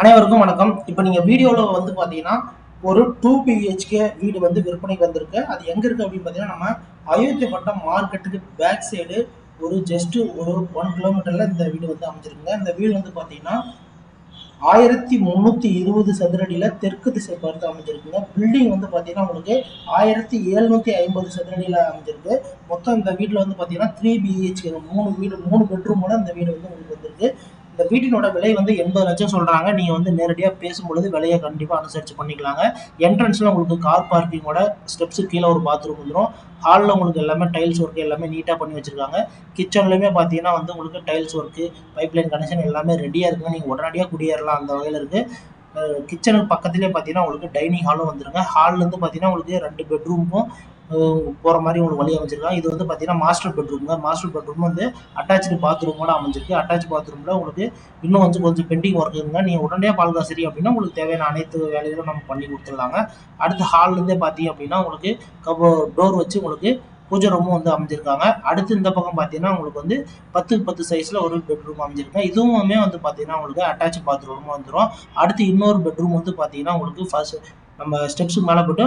அனைவருக்கும் வணக்கம். இப்போ நீங்கள் வீடியோவில் வந்து பார்த்தீங்கன்னா ஒரு டூ பிஹெச்கே வீடு வந்து விற்பனைக்கு வந்திருக்கு. அது எங்கே இருக்குது அப்படின்னு பார்த்தீங்கன்னா நம்ம அயோத்தி பட்டம் மார்க்கெட்டுக்கு பேக் சைடு ஒரு ஜஸ்ட்டு ஒரு ஒன் கிலோமீட்டரில் இந்த வீடு வந்து அமைஞ்சிருக்குங்க. இந்த வீடு வந்து பார்த்தீங்கன்னா ஆயிரத்தி முந்நூற்றி இருபது சதுரடியில் தெற்கு திசை பார்த்து அமைஞ்சிருக்குங்க. பில்டிங் வந்து பார்த்தீங்கன்னா உங்களுக்கு ஆயிரத்தி எழுநூற்றி ஐம்பது சதுரடியில் அமைஞ்சிருக்கு. மொத்தம் இந்த வீட்டில் வந்து பார்த்தீங்கன்னா த்ரீ பிஹெச்கே மூணு வீடு மூணு பெட்ரூமோட இந்த வீடு வந்து உங்களுக்கு வந்திருக்கு. இந்த வீட்டினோட விலை வந்து எண்பது லட்சம் சொல்கிறாங்க நீங்கள் வந்து நேரடியாக பேசும்பொழுது விலையை கண்டிப்பாக அனுசரித்து பண்ணிக்கலாங்க. என்ட்ரன்ஸில் உங்களுக்கு கார் பார்க்கிங்கோட ஸ்டெப்ஸு கீழே ஒரு பாத்ரூம் வந்துடும் ஹாலில் உங்களுக்கு எல்லாமே டைல்ஸ் ஒர்க்கு எல்லாமே நீட்டாக பண்ணி வச்சுருக்காங்க. கிச்சன்லையுமே பார்த்தீங்கன்னா வந்து உங்களுக்கு டைல்ஸ் ஒர்க்கு பைப்லைன் கனெக்ஷன் எல்லாமே ரெடியாக இருக்குங்க. நீங்கள் உடனடியாக குடியேறலாம் அந்த வகையில் இருக்குது கிச்சனுக்கு பக்கத்துலேயே பார்த்தீங்கன்னா உங்களுக்கு டைனிங் ஹாலும் வந்துருங்க. ஹால்லேருந்து பார்த்தீங்கன்னா உங்களுக்கு ரெண்டு பெட்ரூமுக்கும் போகிற மாதிரி ஒரு வழி அமைச்சிருக்காங்க இது வந்து பார்த்தீங்கன்னா மாஸ்டர் பெட்ரூம்ங்க மாஸ்டர் பெட்ரூம் வந்து அட்டாச்சு பாத்ரூமோட அமைஞ்சிருக்கு. அட்டாச் பாத்ரூமில் உங்களுக்கு இன்னும் கொஞ்சம் கொஞ்சம் பெண்டிங் ஒர்க் இருக்குங்க. நீங்கள் பால் பால்காசரி அப்படின்னா உங்களுக்கு தேவையான அனைத்து வேலைகளும் நம்ம பண்ணி கொடுத்துடலாங்க. அடுத்து ஹால்லேருந்தே பார்த்தீங்க அப்படின்னா உங்களுக்கு கபோ டோர் வச்சு உங்களுக்கு பூஜை ரூமும் வந்து அமைஞ்சிருக்காங்க. அடுத்து இந்த பக்கம் பார்த்தீங்கன்னா உங்களுக்கு வந்து பத்துக்கு பத்து சைஸில் ஒரு பெட்ரூம் அமைஞ்சிருக்காங்க இதுவுமே வந்து பார்த்தீங்கன்னா உங்களுக்கு அட்டாச் பாத்ரூமும் வந்துடும் அடுத்து இன்னொரு பெட்ரூம் வந்து பார்த்தீங்கன்னா உங்களுக்கு ஃபர்ஸ்ட் நம்ம ஸ்டெப்ஸுக்கு மேலே போட்டு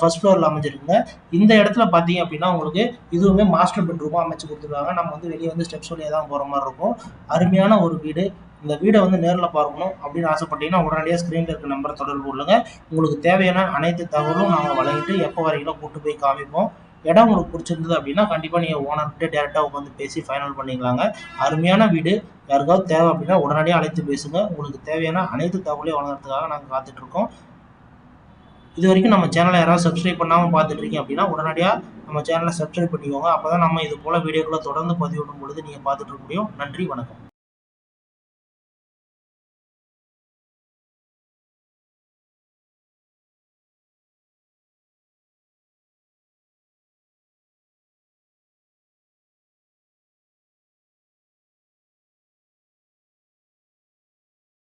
ஃபர்ஸ்ட் ஃப்ளோரில் அமைஞ்சிருக்குங்க. இந்த இடத்துல பார்த்தீங்க அப்படின்னா உங்களுக்கு இதுவுமே மாஸ்டர் பெட்ரூமாக அமைச்சு கொடுத்துருக்காங்க. நம்ம வந்து வெளியே வந்து ஸ்டெப்ஸ் வழியாக தான் போகிற மாதிரி இருக்கும். அருமையான ஒரு வீடு. இந்த வீடை வந்து நேரில் பார்க்கணும் அப்படின்னு ஆசைப்பட்டீங்கன்னா உடனடியாக ஸ்க்ரீனில் இருக்க நம்பர் தொடர்பு கொள்ளுங்க. உங்களுக்கு தேவையான அனைத்து தகவலும் நாங்கள் வழங்கிட்டு எப்போ வரைக்கும் கூட்டு போய் காமிப்போம். இடம் உங்களுக்கு பிடிச்சிருந்தது அப்படின்னா கண்டிப்பாக நீங்கள் ஓனர்கிட்ட டேரெக்டாக உட்காந்து பேசி ஃபைனல் பண்ணிக்கலாங்க. அருமையான வீடு. யாருக்காவது தேவை அப்படின்னா உடனடியாக அழைத்து பேசுங்க. உங்களுக்கு தேவையான அனைத்து தகவலையும் வழங்குறதுக்காக நாங்கள் காத்துட்ருக்கோம் இது வரைக்கும் நம்ம சேனலை யாராவது சப்ஸ்கிரைப் பண்ணாமல் பார்த்துட்டு இருக்கீங்க அப்படின்னா உடனடியாக நம்ம சேனலை சப்ஸ்கிரைப் பண்ணிக்கோங்க. அப்போ தான் நம்ம இது போல் வீடியோக்களை தொடர்ந்து பதிவிடும் பொழுது நீங்கள் பார்த்துட்டு இருக்க முடியும். நன்றி வணக்கம்.